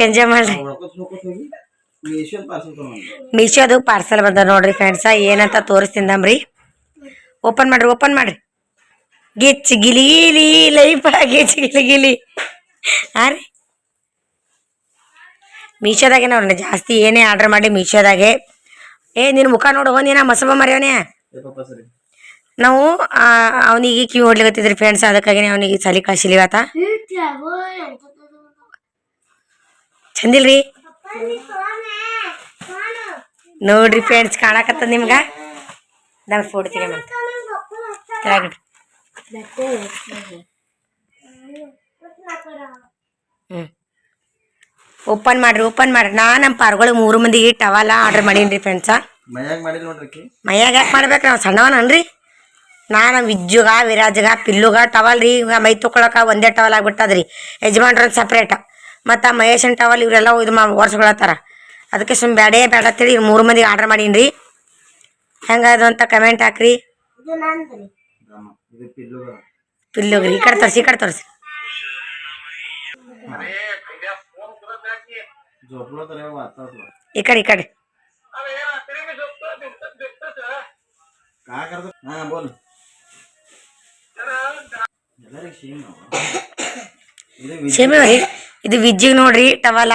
Enjoy ಮಾಡ್ರಿ parcel ಮೀಶೋದು parcel ಬಂದ ನೋಡ್ರಿ ಫ್ರೆಂಡ್ಸ ಏನಂತ ತೋರಿಸ್ತಿಂದಮ್ರಿ ಓಪನ್ ಮಾಡ್ರಿ ಓಪನ್ ಮಾಡ್ರಿ. ಗಿಚ್ ಗಿಲಿ ಗಿಲಿ ಲೈಫ್ ಗಿಚ್ ಗಿಲಿ ಗಿಲಿ. ಹಾ ರೀ? ಮೀಶೋದಾಗೆ ನೋಡ್ರಿ ಜಾಸ್ತಿ ಏನೇ ಆರ್ಡರ್ ಮಾಡಿ ಮೀಶೋದಾಗೆ ಏ ನಿನ್ನ ಮುಖ ನೋಡು ನೀನ ಮಸಬ ಮರ್ಯವನೇ ನಾವು ಅವನಿಗೆ ಕ್ಯೂ ಹೊಡ್ಲಿಕತ್ತಿದ್ರಿ ಫ್ರೆಂಡ್ಸ್ ಅದಕ್ಕಾಗಿ ಅವನಿಗೆ ಸಲಿ ಕಳಿಸಿಲಿವತ್ತ ಚಂದಿಲ್ರಿ? ನೋಡ್ರಿ ಫ್ರೆಂಡ್ಸ್ ಕಾಣಕತ್ತದ ನಿಮ್ಗ? ನಾನು ಫೋಟೋ ತೆಗಿಯಮಂತ ಕೆಳಗಿಡ್ರಿ ಹ್ಞೂ ಓಪನ್ ಮಾಡ್ರಿ ಓಪನ್ ಮಾಡ್ರಿ. ನಾ ನಮ್ಮ ಪಾರ್ಗಳಿಗೆ ಮೂರು ಮಂದಿಗೆ ಟವಲ ಆರ್ಡರ್ ಮಾಡೀನಿ ಫ್ರೆಂಡ್ಸ ನೋಡ್ರಿ ಆಕಿ. ಮೈಯಾಗ ಯಾಕೆ ಮಾಡ್ಬೇಕು? ನಾವು ಸಣ್ಣವನನ್ರಿ. ನಾನು ವಿಜ್ಜುಗ ವಿರಾಜ್ಗ ಪಿಲ್ಲುಗ ಟವಲ್ ರೀ ಈಗ ಮೈ ತೊಕೊಳಕ ಒಂದೇ ಟವಲ್ ಆಗಿಬಿಟ್ಟದ್ರಿ. ಯಜಮಾನ್ರೊಂದು ಸಪ್ರೇಟ್ ಮತ್ತು ಮಹೇಶನ್ ಟವಲ್ ಇವರೆಲ್ಲ ಇದು ಮಾ ಒರೆಸ್ಕೊಳತ್ತಾರ. ಅದಕ್ಕೆ ಸುಮ್ಮ ಬೇಡೇ ಬೇಡ ಅಂತೇಳಿ ಮೂರು ಮಂದಿಗೆ ಆರ್ಡ್ರ್ ಮಾಡೀನಿ ರೀ ಹೆಂಗದು ಅಂತ ಕಮೆಂಟ್ ಹಾಕ್ರಿ. ಪಿಲ್ಲುಗ್ರಿ ಈ ಕಡೆ ತೋರಿಸಿ ಈ ಕಡೆ ತೋರಿಸಿ. ಈ ಕಡೆ ಈ ಕಡೆ. ಎಲ್ಲರಿಗೆ ಇದು ಸೇಮಿ ರೀ ಇದು ವಿಜ್ಜಿಗೆ ನೋಡ್ರಿ ಟವಲ.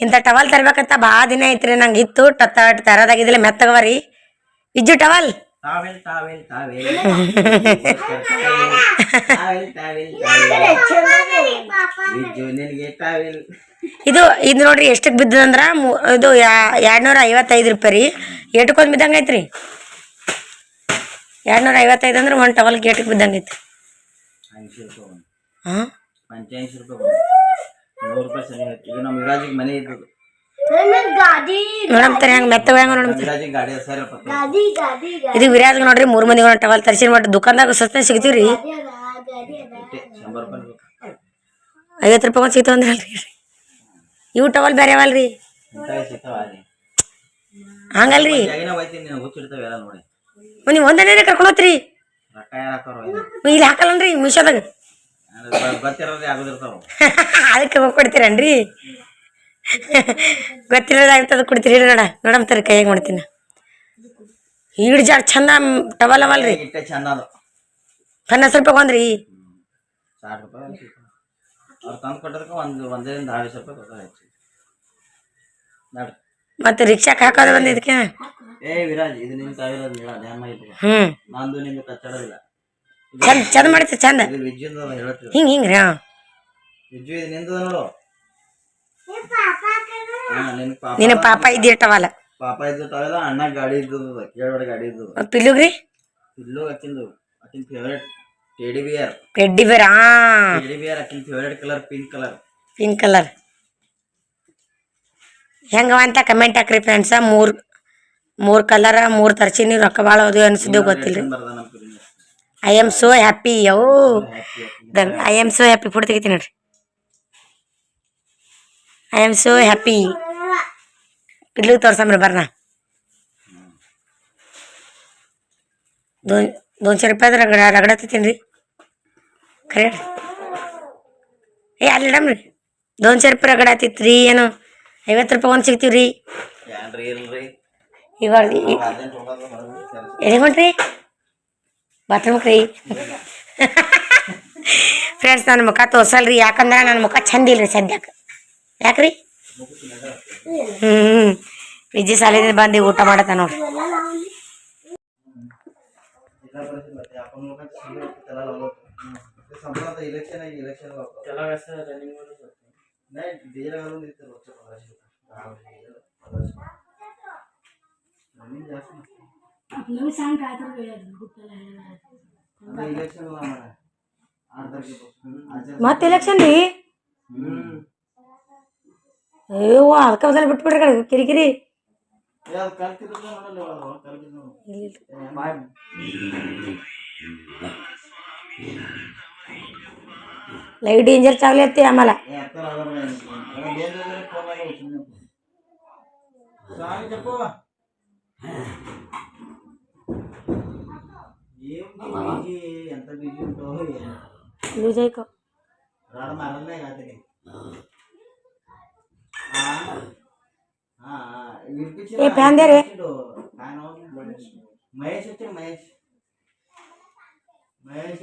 ಇಂಥ ಟವಲ್ ತರ್ಬೇಕಂತ ಭಾಳ ದಿನ ಐತ್ರಿ ನಂಗೆ ಇತ್ತು ಟತ್ತ ತರೋದಾಗಿದ್ದಿಲ್ಲ ಮೆತ್ತಗವ ರೀ Vijju towel towel. Towel towel towel. Towel towel Viju ನಿನಗೆ ಟಾವೆಲ್. ಇದು ಇದು ನೋಡ್ರಿ ಎಷ್ಟಕ್ಕೆ ಬಿದ್ದದಂದ್ರ ಮೂ- ಇದು ಎರಡ್ನೂರ ಐವತ್ತೈದು ರೂಪಾಯಿ ರೀ. ಏಟಕ್ಕೊಂದು ಬಿದ್ದಂಗೆ ಐತ್ರಿ. ಎರಡ್ನೂರ ಐವತ್ತೈದು ಅಂದ್ರೆ ಒಂದು ಟವಲ್ಗೆ ಏಟಕ್ಕೆ ಬಿದ್ದಂಗೆ ಐತಿ ಹಾಂ ಇದು ವಿರಾಜ್ ನೋಡ್ರಿ ಮೂರ್ ಮಂದಿ ಟವಲ್ ಮಾಡಿ ದುಕಾನ್ದಾಗ ಸಸ್ತೆ ಸಿಗ್ತೀವ್ರಿ. ಐವತ್ತು ರೂಪಾಯಿ ಒಂದು ಸಿಗ್ತಾವ ಅಂದ್ರೆ ಇವು ಟವಲ್ ಬೇರೆ ಅವಲ್ರಿ ಹಂಗಲ್ರಿ. ನೀವು ಒಂದನೇ ಕರ್ಕೊಂಡು ಇಲ್ಲಿ ಹಾಕಲ್ಲನ್ರಿ ಮೀಶೋದಾಗ. ಅದಕ್ಕೆ ಹೋಗಿ ಕೊಡ್ತೀರನ್ರಿ? ಗೊತ್ತಿರೋದಾಗ್ತದ ಕೊಡ್ತೀರಿ ನೋಡ ನೋಡಮ್ತಾರೆ ಕೈಯಾಗ ಮಾಡ್ತೀನಿ. ಈಡ್ ಜಾಡ್ ಚಂದ ಟವಲ್ ಅವಲ್ರಿ. ಪನ್ನಾಸ್ ರೂಪಾಯಿ ಒಂದ್ರಿ. ಒಂದು. ಅವ್ರು ತಂದು ಕೊಟ್ಟದಕ್ಕೆ ಒಂದು ಆರು ರೂಪಾಯಿ ಕೊಡ್ತಾರೆ ಮತ್ತೆ ರಿಕ್ಷಾಕ್ ಹಾಕೋದು ಬಂದು ಇದಕ್ಕೆ? ಏ ವಿರಾಜ್ ಇದು ನಿನ್ನ ತಾವಿರೋದು ಹೇಳ ಡ್ಯಾಮ್ ಇಟ್ಟು ಹ್ಞೂ ನಂದು ನಿಮ್ಗೆ ಕಚ್ಚಾಡೋದಿಲ್ಲ. ಚಂದ ಚಂದ ಮಾಡ್ತೀವಿ ಚಂದ? ಇದು ವಿಜ್ಜಿಂದ ಹೇಳ್ತೀವಿ ಹಿಂಗೆ ಹಿಂಗೆ ರೀ ವಿಜ್ಜು ಇದು ನಿಂತದ ನೋಡು. ಹಾ ನಿನ್ ಪಾಪ. ನಿನ್ನ ಪಾಪ ಇದ್ದಿರ್ತಾವಲ್ಲ ಪಾಪ ಇದ್ದು ತಾವೆಲ್ಲ ಅಣ್ಣ ಗಾಡಿ ಇದ್ದದ ಕೇಳಬೇಡ ಗಾಡಿ ಇದ್ದದ ಪಿಲ್ಲುಗ್ರಿ? ಇಲ್ಲೂ ಅಕ್ಕಿಂದು ಅಕ್ಕಿನ favourite teddy bear teddy bear ಆ ಟೆಡಿ ಬಿಯರ್ ಅಕ್ಕಿನ favourite colour pink colour pink colour ಹೆಂಗವ ಅಂತ ಕಮೆಂಟ್ ಹಾಕ್ರಿ ಫ್ರೆಂಡ್ಸ ಮೂರು ಮೂರು ಕಲರ ಮೂರು ತರ್ಸೀನಿ ರೊಕ್ಕ ಭಾಳ ಅದು ಅನಿಸಿದ್ದು ಗೊತ್ತಿಲ್ಲ ರೀ I am so happy yo I am so happy photo ತೆಗಿತೀನಿ ನೋಡ್ರಿ. ಐ ಆಮ್ ಸೋ ಹ್ಯಾಪಿ ಪಿಲ್ಲಿಗೆ ತೋರ್ಸಮ್ರಿ ಬರ್ನ. ದೋನ್ ದೋನ್ಶೆ ರೂಪಾಯಿ ರಗಡ ರಗಡತ್ತೀನಿ ರೀ ಖರೆ ಹೇಳ್ರಿ. ಏ ಅಲ್ಲಿ ಇಡಮ್ರಿ ದೋನ್ಶೆ ರೂಪಾಯಿ ರಗಡತ್ತಿತ್ತು ರೀ ಏನು? ಐವತ್ತು ರೂಪಾಯಿ ಒಂದು ಸಿಗ್ತೀವಿ ರೀ ಇವಾಗ ಎಲ್ಲಿ ಹೊಂಟ್ರಿ ಬಾತ್ರೂಮ್ಕ್ ರೀ ಫ್ರೆಂಡ್ಸ್ ನನ್ನ ಮುಖ ತೋರ್ಸಲ್ರಿ ಯಾಕಂದ್ರೆ ನನ್ನ ಮುಖ ಚಂದ ಇಲ್ರಿ ಸದ್ಯಕ್ಕೆ ಯಾಕ್ರಿ ಹ್ಞೂ ವಿಜಿ ಸಾಲಿಂದ ಬಂದು ಊಟ ಮಾಡತ್ತ ನೋಡ್ರಿ ಇಲೆಕ್ಷನ್ ಇಲೆಕ್ಷನ್ ಮತ್ತೆ ಎಲೆಕ್ಷನ್ ರೀ ಅಯ್ಯೋ ಅದಕ್ಕೆ ಒಂದ್ಸಲ ಬಿಟ್ಬಿಡ್ರಿ ಕಡೆ ಕಿರಿಕಿರಿ ಲೈವ್ ಡೇಂಜರ್ ಚಾಗ್ಲಿ ಅತ್ತಿ ಆಮೇಲೆ చెప్పు ఎంత బిజీ ఉంటావు లూజ్ అయిపో రావడం అరలే కాదండి ఏ ఫ్యాన్ దేరే మహేష్ వచ్చాడు మహేష్. మహేష్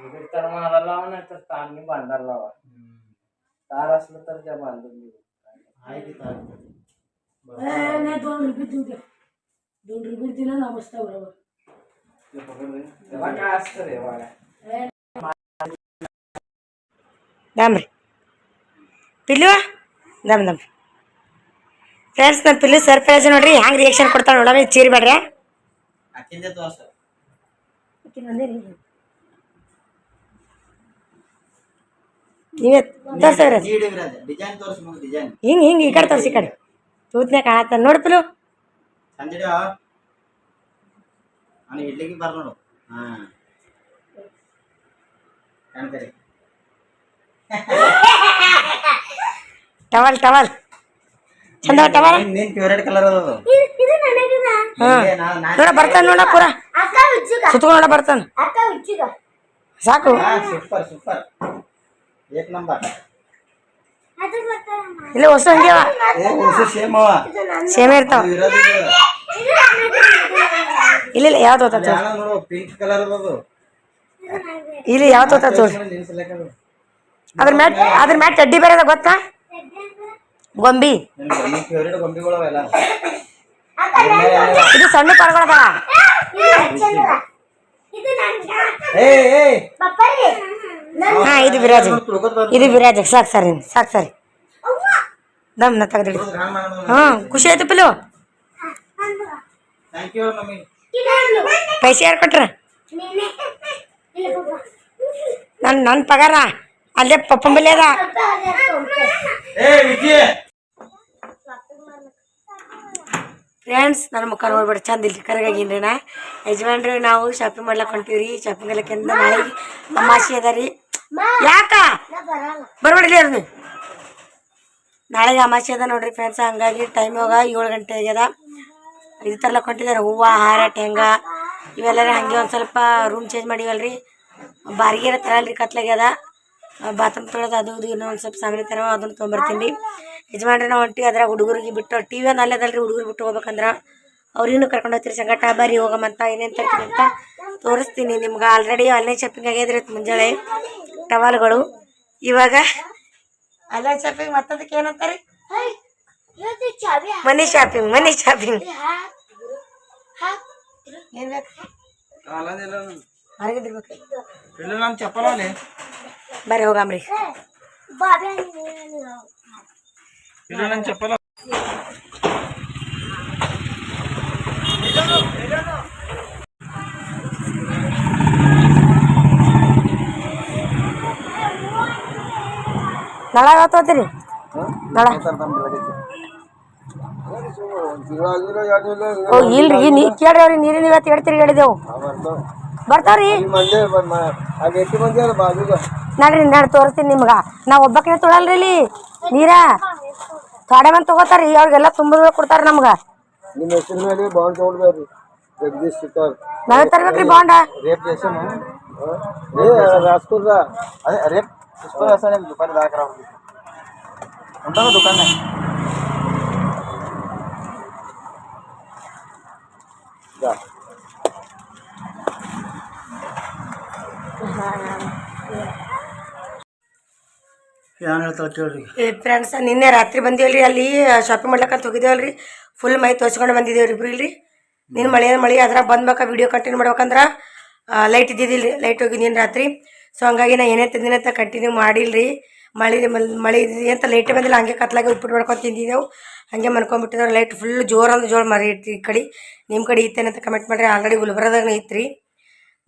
विहीर तर मारायला लावा नाही तर तारने बांधायला लावा तार असलं तर त्या बांधून देऊ आहे की तार नाही दोन रुपये देऊ द्या दोन रुपये दिला ना मस्त बरोबर ते पकड रे. तेव्हा काय असतं रे वाड्या ದಮ್ರಿ ಪಿಲ್ಲು ದಮ್ ದಮ್ ಫ್ರೆಂಡ್ಸ್ ನನ್ನ ಪಿಲ್ಲು ಸರ್ಪ್ರೈಸ್ ನೋಡ್ರಿ ಹ್ಯಾಂಗೆ ರಿಯಾಕ್ಷನ್ ಕೊಡ್ತಾಳೆ ನೋಡಮ್ಮ ಚೀರಿ ಬೇಡ್ರಿ ಅಕ್ಕಿಂದೆ ತೋರ್ಸ ನೀವೇ ತೋರ್ಸವ್ರಿ ನೀಡಿ ವಿರಾಜ್ ಡಿಸೈನ್ ತೋರ್ಸ್ ಮಗ ಡಿಸೈನ್ ಹಿಂಗೆ ಹಿಂಗೆ ಈ ಕಡೆ ತೋರಿಸಿ ಈ ಕಡೆ. ತೂತ್ನ್ಯಾಗ ಕಾಣತ್ತ ನೋಡ್ತಲು ಟವಲ್ ಟವಲ್. ಚಂದ ಟವಲ್? ನಿನ್ ಫೇವ್ರೇಟ್ ಕಲರ್ ಅದು ನೋಡ ಬರ್ತಾನೆ ನೋಡ ಪೂರ. ಸುತ್ಕೊಂಡು ನೋಡ ಬರ್ತಾನೆ. ಸಾಕು. ಹಾ ಸೂಪರ್ ಸೂಪರ್ ಏಕ್ ನಂಬರ್. ಇಲ್ಲ ಹೊಸ ಏ ಹೊಸ ಸೇಮ್ ಅವ. ಸೇಮ್ ಇರ್ತಾವ. ಇಲ್ಲ ಇಲ್ಲ ಯಾವ್ದು ಹೋತ ನೋಡು ಪಿಂಕ್ ಕಲರ್ ಅದು. ಇಲ್ಲಿ ಯಾವ್ದು ಹೋತ ತೋರಿ. ಅದ್ರ ಮ್ಯಾಟ್ ಅದ್ರ ಮ್ಯಾಟ್ ಚಡ್ಡಿ ಬೇರೆ ಅದ ಗೊತ್ತಾ? ಗೊಂಬಿ. ನಿನ್ ನಿನ್ ಫೇವ್ರೇಟ್ ಗೊಂಬಿಗಳು ಅವೆಲ್ಲ ಇದು ಸಣ್ಣ ಪರ್ಗಳದ ಏ ಏ. ಹಾ ಇದು ವಿರಾಜ್. ಇದು ವಿರಾಜ್. ಸಾಕು ಸರಿ ಸಾಕು ಸರಿ. ದಮ್ನ ತೆಗೆದಿಡಿ. ಹಾ ಖುಷಿ ಆಯ್ತು ಪಿಲು. ಪೈಸೆ ಯಾರು ಕೊಟ್ರ? ನನ್ನ ನನ್ನ ಪಗಾರ. ಅಲ್ಲೇ ಪಪ್ಪಂಬಲ್ಲಿ ಅದ ಏ ವಿಜಯ್ ಫ್ರೆಂಡ್ಸ್ ನನ್ನ ಮುಖ ನೋಡ್ಬೇಡಿ, ಚಂದ ಇಲ್ಲಿ ಕರಗಾಗಿನ್ರಿ ನಾ. ಯಜಮಾನ್ರಿ, ನಾವು ಶಾಪಿಂಗ್ ಮಾಡ್ಲಕ್ಕೆ ಹೊಂಟೀವ್ರಿ ಶಾಪಿಂಗ್ ಎಲ್ಲಕ್ಕಿಂತ ನಾಳೆ ಅಮಾಸಿ ಅದ ರೀ. ಯಾಕ? ಬರ್ಬೇಡಿ ನೀವು ನಾಳೆಗೆ ಅಮಾಸಿ ಅದ ನೋಡ್ರಿ ಫ್ರೆಂಡ್ಸ್ ಹಂಗಾಗಿ ಟೈಮ್ ಇವಾಗ ಏಳು ಗಂಟೆ ಆಗ್ಯದ. ಇದು ತರ್ಲಕ್ಕೆ ಹೊಂಟಿದ್ದಾರೆ ಹೂವು, ಹಾರ ಟೆಂಗ ಇವೆಲ್ಲರ ಹಂಗೆ ಒಂದು ಸ್ವಲ್ಪ ರೂಮ್ ಚೇಂಜ್ ಮಾಡಿವಲ್ರಿ. ಬಾರಿಗೆರ ತರಲ್ರಿ, ಕತ್ಲಾಗ್ಯದ. ಬಾತ್ರೂಮ್ ತೊಳೆದು ಅದು ಇದು ಇನ್ನೊಂದು ಸ್ವಲ್ಪ ಸಾಮಾನು ತರೋ ಅದನ್ನು ತೊಗೊಂಬರ್ತೀನಿ. ಯಜಮಾನ್ರಿ ನಾವು ಹೊಂಟಿ ಅದ್ರಾಗ ಹುಡುಗರಿಗೆ ಬಿಟ್ಟು ಟಿ ವಿ ಒಂದು ಅಲ್ಲದಲ್ರಿ ಹುಡುಗರು ಬಿಟ್ಟು ಹೋಗ್ಬೇಕಂದ್ರೆ. ಅವ್ರಿಗೂ ಕರ್ಕೊಂಡು ಹೋಗ್ತೀರಿ ಸಂಗಟ ಬರ್ರಿ ಹೋಗಮ್ಮಂತ ಏನೇನು ತರ್ತೀನಿ ಅಂತ ತೋರಿಸ್ತೀನಿ ನಿಮ್ಗೆ. ಆಲ್ರೆಡಿ ಆನ್ಲೈನ್ ಶಾಪಿಂಗ್ ಆಗ್ಯದ್ರಿ ಇವತ್ತು ಮುಂಜಾನೆ ಟವಾಲ್ಗಳು. ಇವಾಗ ಆನ್ಲೈನ್ ಶಾಪಿಂಗ್ ಮತ್ತದಕ್ಕೆ ಏನಂತಾರೆ ಮನಿ ಶಾಪಿಂಗ್ ಮನಿ ಶಾಪಿಂಗ್ ಏನ್ ಬೇಕು? ಚಪ್ಪಲ ಅಲ್ಲಿ ಬರ್ರಿ ಹೋಗಮ್ರಿ. ಇಲ್ಲ ನನ್ನ ಚಪ್ಪಲ ನಳ ಯಾವತ್ತು ಹೋಗ್ತೀರಿ ನಳ. ಓ ಇಲ್ರಿ ನೀ ಕೇಳ್ರಿ ನೀರಿನ ಇವತ್ತು ಹೇಳ್ತೀರಿ ಹೇಳಿದೆವು ಬರ್ತಾವ್ರಿ. ನಾಳೆ ನಾನು ತೋರಿಸ್ತೀನಿ ನಿಮ್ಗೆ. ನಾ ಒಬ್ಬಕ್ಕೆ ತೊಳಲ್ರಿ ಇಲ್ಲಿ. ನೀರ. ಕಾಡೆ ಮನ್ ತಗೋತಾರೆ ರೀ ಅವ್ರಿಗೆಲ್ಲ ತುಂಬದ ಕೊಡ್ತಾರೆ ನಮ್ಗ ನಿಮ್ಮ ಹೆಸರು ಮೇಲೆ ಬಾಂಡ್ ತಗೊಳ್ಬೇಡ್ರಿ ಜಗದೀಶ್ ಸುತಾರ್ ನಾವೇ ತರ್ಬೇಕ್ರಿ ಬಾಂಡ ರೇಪ್ ಜೇಸನ್ ಏ ರಾಜ್ಕೋಟ್ ಅದೇ ರೇಪ್ इसको ऐसा नहीं दुकान ला कर उनका तो दुकान ಏನ್ ಕೇಳ್ರಿ. ಫ್ರೆಂಡ್ಸ್ ನಿನ್ನೆ ರಾತ್ರಿ ಬಂದಿವಲ್ರಿ, ಅಲ್ಲಿ ಶಾಪಿಂಗ್ ಮಾಡ್ಲಕ್ಕಂತ ಹೋಗಿದ್ದೇವಲ್ರಿ. ಫುಲ್ ಮೈ ತೋರ್ಸ್ಕೊಂಡು ಬಂದಿದ್ದೇವ್ರಿ ಇಬ್ರು ಇಲ್ರಿ. ನೀನು ಮಳೆ ಮಳೆ ಅದ್ರಾಗ ಬಂದ್ಬೇಕಾ ವಿಡಿಯೋ ಕಂಟಿನ್ಯೂ ಮಾಡ್ಬೇಕಂದ್ರೆ ಲೈಟ್ ಇದ್ದಿದ್ದಿಲ್ಲ ರೀ ಲೈಟ್ ಹೋಗಿದ್ದೀನಿ ರಾತ್ರಿ. ಸೊ ಹಂಗಾಗಿ ನಾ ಏನೇ ತಿಂದಿನ ಅಂತ ಕಂಟಿನ್ಯೂ ಮಾಡಿಲ್ರಿ. ಮಳೆ ಮಳೆ ಅಂತ ಲೈಟ್ ಬಂದಿಲ್ಲ, ಹಂಗೆ ಕತ್ಲಾಗೆ ಉಪ್ಪಿಟ್ಟು ಮಾಡ್ಕೊಂಡು ತಿಂದಿದ್ದೆವು. ಹಾಗೆ ಮನ್ಕೊಂಡ್ಬಿಟ್ಟಿದ್ದೇವೆ ಲೈಟ್ ಫುಲ್ ಜೋರು ಅಂದ್ರೆ ಜೋರು ಮರಿ ಇಟ್ಟು ಈ ಕಡೆ. ನಿಮ್ಮ ಕಡೆ ಇತ್ತೇನೆ ಅಂತ ಕಮೆಂಟ್ ಮಾಡಿರಿ ಆಲ್ರೆಡಿ ಗುಲ್ಬರ್ಗದಾಗ ಐತ್ರಿ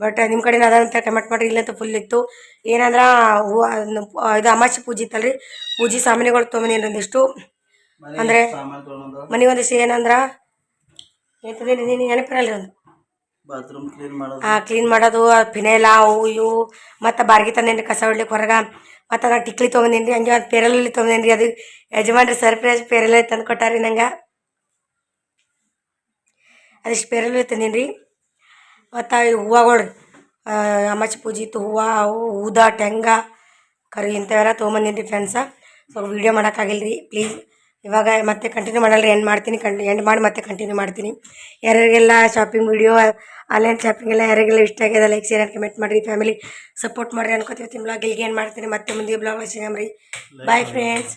ಬಟ್ ನಿಮ್ಮ ಕಡೆ ಅದಂತ ಕಮೆಂಟ್ ಮಾಡಿರಿ ಇಲ್ಲಂತ ಫುಲ್ ಇತ್ತು. ಏನಂದ್ರೆ ಹೂವು ಇದು ಅಮಾಸಿ ಪೂಜೆ ಇತ್ತಲ್ರಿ. ಪೂಜೆ ಸಾಮಾನುಗಳು ತೊಗೊಂಬಂದಿನಿ ಒಂದಿಷ್ಟು. ಮನೆ ಅಂದ್ರೆ ಮನೆಗೆ ಒಂದಿಷ್ಟು ಏನಂದ್ರೆ ನೆನಪಿರಲ್ರಿ ಒಂದು ಬಾತ್ರೂಮ್ ಕ್ಲೀನ್ ಮಾಡೋದು. ಆ ಕ್ಲೀನ್ ಮಾಡೋದು ಫಿನೈಲ ಅವು ಇವು ಮತ್ತು ಬಾರ್ಗಿ ತಂದೇನಿ ಕಸ ಹೊಡ್ಲಿಕ್ಕೆ ಹೊರಗೆ. ಮತ್ತು ನಾನು ಟಿಕ್ಲಿ ತೊಗೊಂಡೇನ್ರಿ ರೀ ಹಂಗೆ ಒಂದು ಪೇರಲಲ್ಲಿ ತೊಗೊಂಡೇನ್ರಿ ರೀ ಅದು ಯಜಮಾನ್ರಿ ಸರ್ಪ್ರೈಸ್ ಪೇರಲಲ್ಲಿ ತಂದು ಕೊಟ್ಟಾರಿ ನಂಗೆ. ಅದಿಷ್ಟು ಪೇರಲಲ್ಲಿ ತಂದೇನ್ರಿ? ರೀ ಮತ್ತು ಈ ಹೂವುಗಳು ರೀ ಅಮಾಚಿ ಪೂಜೆ ಇತ್ತು ಹೂವು, ಅವು, ಊದ, ಟೆಂಗ, ಕರಿ ಇಂಥವೆಲ್ಲ ತೊಗೊಂಬಂದೀನಿ ರೀ ಫ್ರೆಂಡ್ಸ ಸೊ ವೀಡಿಯೋ ಮಾಡೋಕ್ಕಾಗಿಲ್ಲ ರೀ ಪ್ಲೀಸ್ ಇವಾಗ ಮತ್ತೆ ಕಂಟಿನ್ಯೂ ಮಾಡಲ್ಲ ಎಂಡ್ ಮಾಡ್ತೀನಿ ಕಂಡ್ ಎಂಡ್ ಮಾಡಿ ಮತ್ತೆ ಕಂಟಿನ್ಯೂ ಮಾಡ್ತೀನಿ. ಯಾರ್ಯಾರಿಗೆಲ್ಲ ಶಾಪಿಂಗ್ ವೀಡಿಯೋ ಆನ್ಲೈನ್ ಶಾಪಿಂಗ್ ಎಲ್ಲ ಯಾರಿಗೆಲ್ಲ ಇಷ್ಟ ಆಗಿದೆ ಲೈಕ್ ಶೇರ್ ಆ್ಯಂಡ್ ಕಮೆಂಟ್ ಮಾಡಿರಿ ಫ್ಯಾಮಿಲಿ ಸಪೋರ್ಟ್ ಮಾಡಿರಿ ಅನ್ಕೋತೀವಿ ಇಲ್ಲಿಗೆ ಏನು ಮಾಡ್ತೀನಿ. ಮತ್ತೆ ಮುಂದೆ ಬ್ಲಾಗ್ ಸಿಗಮ್ರಿ ಬಾಯ್ ಫ್ರೆಂಡ್ಸ್